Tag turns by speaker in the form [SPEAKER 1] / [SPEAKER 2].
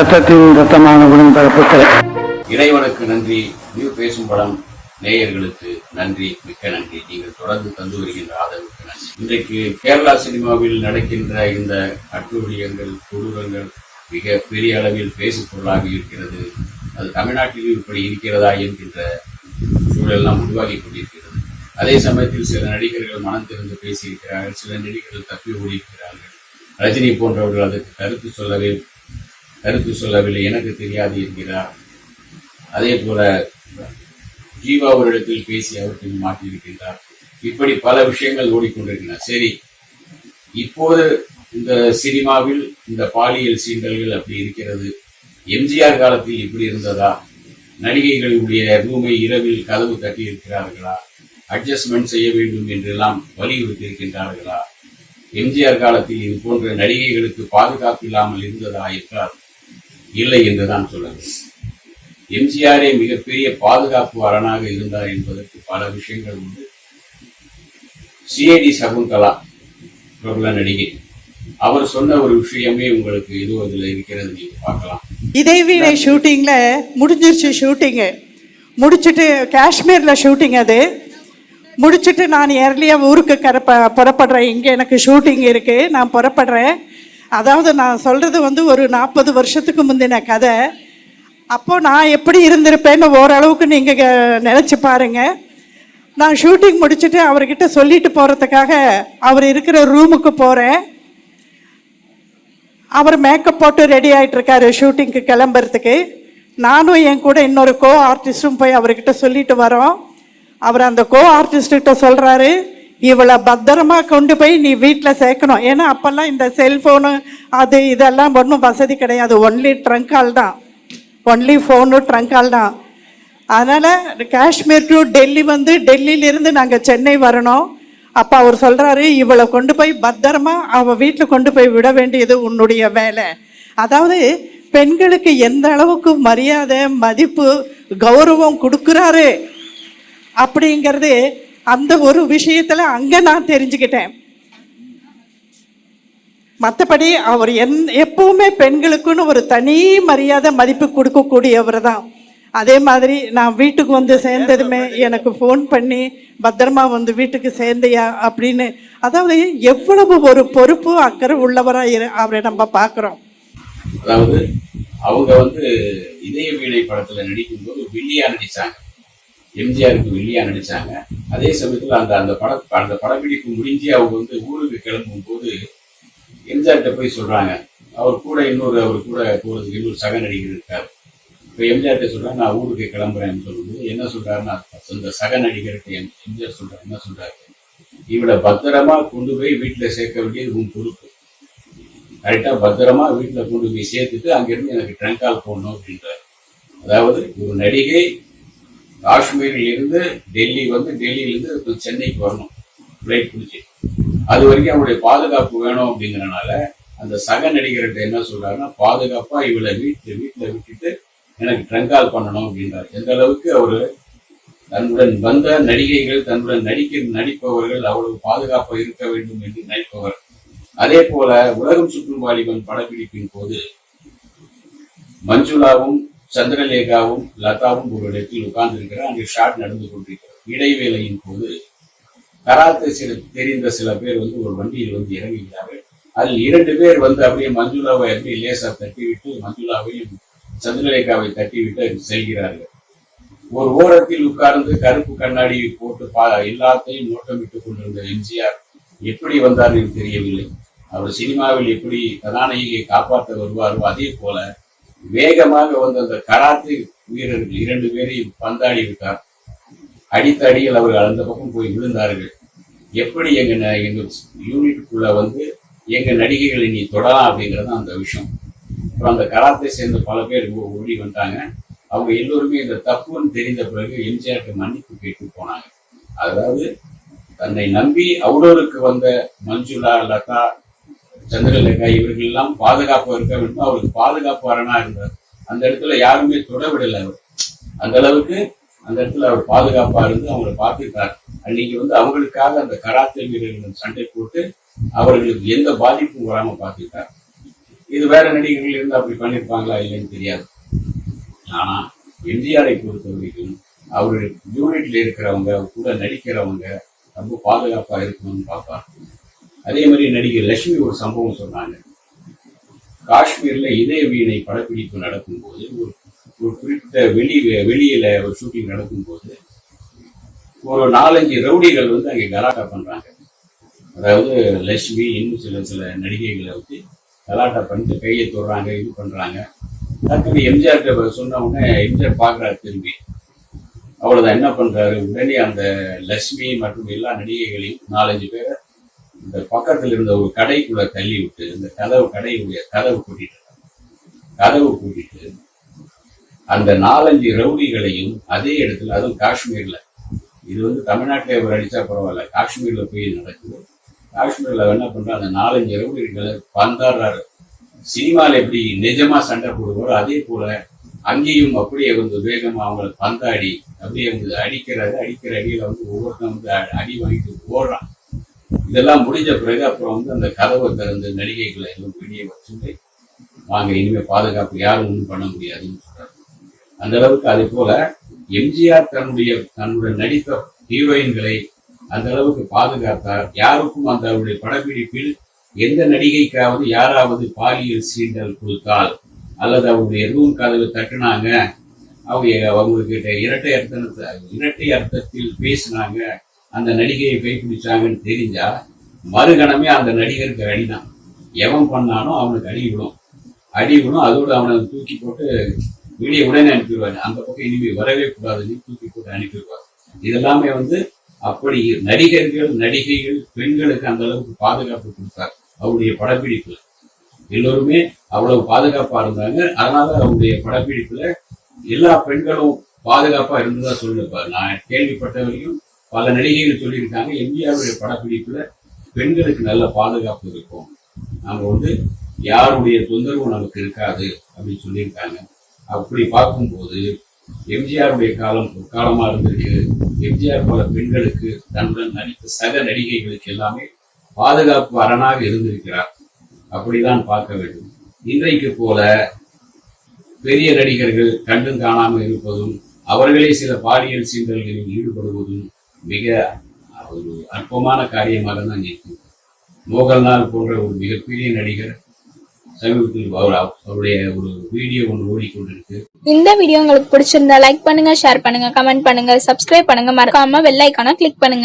[SPEAKER 1] ரத்தத்தின் ரத்தமான உடன்பிறப்புகளை
[SPEAKER 2] இறைவனுக்கு நன்றி. நியூ பேசும் படம் நேயர்களுக்கு நன்றி. மிக்க நன்றி. நீங்கள் தொடர்ந்து தந்து வருகின்ற ஆதரவுக்கு நன்றி. இன்றைக்கு கேரளா சினிமாவில் நடக்கின்ற இந்த அட்டூழியங்கள் கொடூரங்கள் மிக பெரிய அளவில் பேசுபொருளாக இருக்கிறது. அது தமிழ்நாட்டில் இப்படி இருக்கிறதா என்கின்ற சூழலெல்லாம் உருவாகி கொண்டிருக்கிறது. அதே சமயத்தில் சில நடிகர்கள் மனம் திறந்து பேசியிருக்கிறார்கள் சில நடிகர்கள் தப்பி ஓடியிருக்கிறார்கள். ரஜினி போன்றவர்கள் அதற்கு கருத்து சொல்லவே கருத்து சொல்லவில்லை எனக்கு தெரியாது என்கிறார். அதே போல ஜீவா ஒரு இடத்தில் பேசி அவருக்கு மாற்றியிருக்கின்றார் இப்படி பல விஷயங்கள் ஓடிக்கொண்டிருக்கின்றன. சரி இப்போது இந்த சினிமாவில் இந்த பாலியல் சீண்டல்கள் அப்படி இருக்கிறது. எம்ஜிஆர் காலத்தில் இப்படி இருந்ததா? நடிகைகளுடைய ரூமை இரவில் கதவு கட்டி இருக்கிறார்களா அட்ஜஸ்ட்மெண்ட் செய்ய வேண்டும் என்றெல்லாம் வலியுறுத்தி இருக்கின்றார்களா எம்ஜிஆர் காலத்தில் இது போன்ற நடிகைகளுக்கு பாதுகாப்பு இல்லாமல் இருந்ததா என்றால் இல்லை என்றுதான் சொல்ல வேண்டும் எம்ஜிஆரே மிகப்பெரிய பாதுகாப்பு அரணாக இருந்தார் என்பதற்கு பல விஷயங்கள் உண்டு. சிஐடி சகுந்தலா பிரபல நடிகை. அவர் சொன்ன ஒரு விஷயமே உங்களுக்கு இது இதுல இருக்கிறது நீங்க பார்க்கலாம்.
[SPEAKER 3] இதே வீணை ஷூட்டிங்கில் முடிஞ்சிருச்சு ஷூட்டிங்கு. முடிச்சுட்டு காஷ்மீரில் ஷூட்டிங் அது. முடிச்சுட்டு நான் ஏர்லியாக ஊருக்கு கரப்ப புறப்படுறேன். இங்கே எனக்கு ஷூட்டிங் இருக்குது நான் புறப்படுறேன். அதாவது நான் சொல்கிறது வந்து ஒரு நாற்பது வருஷத்துக்கு முந்தின கதை. அப்போது நான் எப்படி இருந்திருப்பேன்னு ஓரளவுக்கு நீங்கள் நினச்சி பாருங்கள் நான் ஷூட்டிங் முடிச்சுட்டு அவர்கிட்ட சொல்லிட்டு போகிறதுக்காக அவர் இருக்கிற ரூமுக்கு போகிறேன் அவர் மேக்கப் போட்டு ரெடி ஆகிட்டுருக்காரு ஷூட்டிங்க்கு கிளம்புறதுக்கு. நானும் என் கூட இன்னொரு கோ ஆர்டிஸ்ட்டும் போய் அவர்கிட்ட சொல்லிட்டு வரோம். அவர் அந்த கோ ஆர்டிஸ்ட்கிட்ட சொல்கிறாரு இவளை பத்திரமா கொண்டு போய் நீ வீட்டில் சேர்க்கணும். ஏன்னா அப்போல்லாம் இந்த செல்ஃபோனு அது இதெல்லாம் ஒன்றும் வசதி கிடையாது. ஒன்லி ட்ரங்கால் தான். ஒன்லி ஃபோனு ட்ரங்கால் தான். அதனால் காஷ்மீர் டு டெல்லி வந்து டெல்லியிலிருந்து நாங்கள் சென்னை வரணும். அப்போ அவர் சொல்கிறாரு இவளை கொண்டு போய் பத்திரமா அவள் வீட்டில் கொண்டு போய் விட வேண்டியது உன்னுடைய வேலை. அதாவது பெண்களுக்கு எந்த அளவுக்கு மரியாதை மதிப்பு கௌரவம் கொடுக்குறாரு? அப்படிங்கிறது அந்த ஒரு விஷயத்தில் அங்கே நான் தெரிஞ்சுக்கிட்டேன். மற்றபடி அவர் என் எப்பவுமே பெண்களுக்குன்னு ஒரு தனி மரியாதை மதிப்பு கொடுக்கக்கூடியவர் தான். அதே மாதிரி நான் வீட்டுக்கு வந்து சேர்ந்ததுமே எனக்கு ஃபோன் பண்ணி பத்திரமா வந்து வீட்டுக்கு சேர்ந்தையா அப்படின்னு. அதாவது எவ்வளவு ஒரு பொறுப்பு அக்கறை உள்ளவராக இரு அவரை நம்ம பார்க்குறோம்.
[SPEAKER 2] அதாவது அவங்க வந்து இதய வீணை படத்தில் நடிக்கும்போது வில்லியா நடிச்சாங்க எம்ஜிஆருக்கு வில்லியா நடிச்சாங்க. அதே சமயத்தில் அந்த அந்த பட அந்த படப்பிடிப்பு முடிஞ்சு அவங்க வந்து ஊருக்கு கிளம்பும் போது எம்ஜிஆர்கிட்ட போய் சொல்றாங்க. அவர் கூட இன்னொரு அவர் கூட போறதுக்கு இன்னொரு சக நடிகர் இருக்கார். இப்போ எம்ஜிஆர்கிட்ட சொல்றாங்க நான் ஊருக்கு கிளம்புறேன்னு சொல்லும்போது என்ன சொல்றாருன்னா அந்த சக நடிகர்கிட்ட எம்- எம்ஜிஆர் சொல்றாரு என்ன சொல்றாரு? இவளை பத்திரமா கொண்டு போய் வீட்டில் சேர்க்க வேண்டியது உன் பொறுப்பு. கரெக்டா பத்திரமா வீட்டில் கொண்டு போய் சேர்த்துட்டு அங்கிருந்து எனக்கு ட்ரங்கால் போடணும் அப்படின்றாரு. அதாவது ஒரு நடிகை காஷ்மீரில் இருந்து டெல்லி வந்து டெல்லியிலிருந்து சென்னைக்கு வரணும். ஃப்ளைட் பிடிச்சி. அது வரைக்கும் அவருடைய பாதுகாப்பு வேணும் அப்படிங்கிறனால அந்த சக நடிகர்கிட்ட என்ன சொல்றாருன்னா பாதுகாப்பா இவளை வீட்டு வீட்டுல விட்டுட்டு எனக்கு ட்ரங்கால் பண்ணணும் அப்படின்றாரு. எந்த அளவுக்கு அவரு தன்னுடன் வந்த நடிகைகள் தன்னுடன் நடிக்க நடிப்பவர்கள் அவ்வளவு பாதுகாப்பா இருக்க வேண்டும் என்று நினைப்பவர். அதே போல உலகம் சுற்றும் வாலிபன் படப்பிடிப்பின் போது மஞ்சுளாவும் சந்திரலேகாவும் லதாவும் ஒரு இடத்தில் உட்கார்ந்திருக்கிறார். அங்கே ஷாட் நடந்து கொண்டிருக்கிறது. இடைவேளையின் போது கராத்தை சில தெரிந்த சில பேர் வந்து ஒரு வண்டியில் வந்து இறங்குகிறார்கள். அதில் இரண்டு பேர் வந்து அப்படியே மஞ்சுளாவை அப்படியே லேசா தட்டிவிட்டு மஞ்சுளாவையும் சந்திரலேகாவை தட்டிவிட்டு செல்கிறார்கள். ஒரு ஓரத்தில் உட்கார்ந்து கருப்பு கண்ணாடி போட்டு பா எல்லாத்தையும் நோட்டமிட்டுக் கொண்டிருந்த எம்ஜிஆர் எப்படி வந்தார் என்று தெரியவில்லை. அவர் சினிமாவில் எப்படி கதாநாயகியை காப்பாற்ற வருவாரோ அதே போல வேகமாக வந்த அந்த கராத்தே வீரர்கள் இரண்டு பேரையும் பந்தாடி விட்டார். அடித்த அடியில் அவர்கள் அந்த பக்கம் போய் விழுந்தார்கள். எப்படி எங்க ந- எங்க யூனிட்டுக்குள்ள வந்து எங்க நடிகைகளை நீ தொடலாம் அப்படிங்கிறது அந்த விஷயம். அப்புறம் அந்த கராத்தை சேர்ந்த பல பேர் ஓடி வந்தாங்க அவங்க எல்லோருமே இந்த தப்புன்னு தெரிந்த பிறகு எம்ஜிஆருக்கு மன்னிப்பு கேட்டு போனாங்க. அதாவது தன்னை நம்பி அவுடோருக்கு வந்த மஞ்சுளா லதா சந்திரலேகா இவர்கள் எல்லாம் பாதுகாப்பு இருக்க வேண்டும். அவருக்கு பாதுகாப்பு அரணா இருந்தார். அந்த இடத்துல யாருமே தொடவிடல அவர். அந்த அளவுக்கு அந்த இடத்துல அவர் பாதுகாப்பா இருந்து அவங்களை பார்த்துட்டார் அன்னைக்கு வந்து அவங்களுக்காக அந்த கராத்தே வீரர்கள் சண்டை போட்டு அவர்களுக்கு எந்த பாதிப்பும் வராம பார்த்துட்டார் இது வேற நடிகர்கள் இருந்து அப்படி பண்ணியிருப்பாங்களா இல்லைன்னு தெரியாது. ஆனா எம்ஜிஆரை பொறுத்த வரைக்கும் அவர் யூனிட்ல இருக்கிறவங்க கூட நடிக்கிறவங்க ரொம்ப பாதுகாப்பா இருக்கணும்னு பார்ப்பார் அதே மாதிரி நடிகை லட்சுமி ஒரு சம்பவம் சொன்னாங்க. காஷ்மீர்ல இதய வீணை படப்பிடிப்பு நடக்கும்போது ஒரு ஒரு குறிப்பிட்ட வெளி வெளியில ஒரு ஷூட்டிங் நடக்கும்போது ஒரு நாலஞ்சு ரவுடிகள் வந்து அங்கே கலாட்டா பண்றாங்க. அதாவது லட்சுமி இன்னும் சில சில நடிகைகளை வச்சு கலாட்டா பண்ணிட்டு கையை தொடுறாங்க இது பண்றாங்க. டக்குனு எம்ஜிஆர் சொன்ன உடனே எம்ஜிஆர் பாக்குறாரு திரும்பி. அவ்வளவுதான் என்ன பண்றாரு? உடனே அந்த லட்சுமி மற்றும் எல்லா நடிகைகளையும் நாலஞ்சு பேரை இந்த பக்கத்துல இருந்த ஒரு கடைக்குள்ள தள்ளி விட்டு இந்த கதவு கடையுடைய கதவு கூட்டிட்டு கதவு கூட்டிட்டு அந்த நாலஞ்சு ரவுடிகளையும் அதே இடத்துல அதுவும் காஷ்மீர்ல. இது வந்து தமிழ்நாட்டில் இவர் அடிச்சா பரவாயில்ல. காஷ்மீர்ல போய் நடக்குது. காஷ்மீர்ல என்ன பண்ற அந்த நாலஞ்சு ரவுடிகளை பந்தாடுறாரு. சினிமால எப்படி நிஜமா சண்டை போடுவாரோ அதே போல அங்கேயும் அப்படியே வந்து வேகமா அவங்களை பந்தாடி அப்படியே வந்து அடிக்கிறாரு அடிக்கிற அடியில வந்து ஒவ்வொருத்தரும் வந்து அடி வாங்கிட்டு ஓடுறான். இதெல்லாம் முடிஞ்ச பிறகு அப்புறம் வந்து அந்த கதவை திறந்து நடிகைகளை எல்லாம் வெளியே வச்சுட்டு வாங்க இனிமே பாதுகாப்பு யாரும் ஒன்றும் பண்ண முடியாதுன்னு சொல்றாரு. அந்த அளவுக்கு அதே போல எம்ஜிஆர் தன்னுடைய தன்னுடைய நடித்த ஹீரோயின்களை அந்த அளவுக்கு பாதுகாத்தார். யாருக்கும் அந்த அவருடைய படப்பிடிப்பில் எந்த நடிகைக்காவது யாராவது பாலியல் சீண்டல் கொடுத்தால் அல்லது அவருடைய ரூம் கதவு தட்டுனாங்க அவங்க அவங்ககிட்ட இரட்டை அர்த்தத்தை இரட்டை அர்த்தத்தில் பேசினாங்க அந்த நடிகையை கைப்பிடிச்சாங்கன்னு தெரிஞ்சா மறுகணமே அந்த நடிகருக்கு அடிதான். எவன் பண்ணானோ அவனுக்கு அடி விடும். அடி விடும் அதோடு அவனை தூக்கி போட்டு வெளியே உடனே அனுப்பிடுவாரு. அந்த பக்கம் இனிமே வரவே கூடாதுன்னு தூக்கி போட்டு அனுப்பிடுவார். இதெல்லாமே வந்து அப்படி நடிகர்கள் நடிகைகள் பெண்களுக்கு அந்த அளவுக்கு பாதுகாப்பு கொடுத்தார். அவருடைய படப்பிடிப்புல. எல்லோருமே அவ்வளவு பாதுகாப்பா இருந்தாங்க. அதனால அவருடைய படப்பிடிப்புல எல்லா பெண்களும் பாதுகாப்பா இருந்ததா சொல்லிருப்பாரு நான் கேள்விப்பட்டவரையும் பல நடிகைகள் சொல்லியிருக்காங்க எம்ஜிஆருடைய படப்பிடிப்புல பெண்களுக்கு நல்ல பாதுகாப்பு இருக்கும். நம்ம வந்து யாருடைய தொந்தரவு நமக்கு இருக்காது அப்படின்னு சொல்லியிருக்காங்க. அப்படி பார்க்கும்போது எம்ஜிஆருடைய காலம் ஒரு காலமா இருந்திருக்கு. எம்ஜிஆர் போல பெண்களுக்கு தன்னுடன் நடித்த சக நடிகைகளுக்கு எல்லாமே பாதுகாப்பு அரணாக இருந்திருக்கிறார். அப்படிதான் பார்க்க வேண்டும். இன்றைக்கு போல பெரிய நடிகர்கள் கண்டும் காணாமல் இருப்பதும் அவர்களே சில பாலியல் சீண்டல்களில் ஈடுபடுவதும் மிக ஒரு அற்பமான காரியமாக தான் இருக்கும் மோகன்லால் போன்ற ஒரு மிகப்பெரிய நடிகர் சமீபத்தில் அவர் அவருடைய ஒரு வீடியோ ஒன்று ஓடிக்கொண்டிருக்கு.
[SPEAKER 4] இந்த வீடியோ உங்களுக்கு பிடிச்சிருந்தா லைக் பண்ணுங்க ஷேர் பண்ணுங்க கமெண்ட் பண்ணுங்க சப்ஸ்கிரைப் பண்ணுங்க. மறக்காம வெள்ளைக்கான கிளிக் பண்ணுங்க.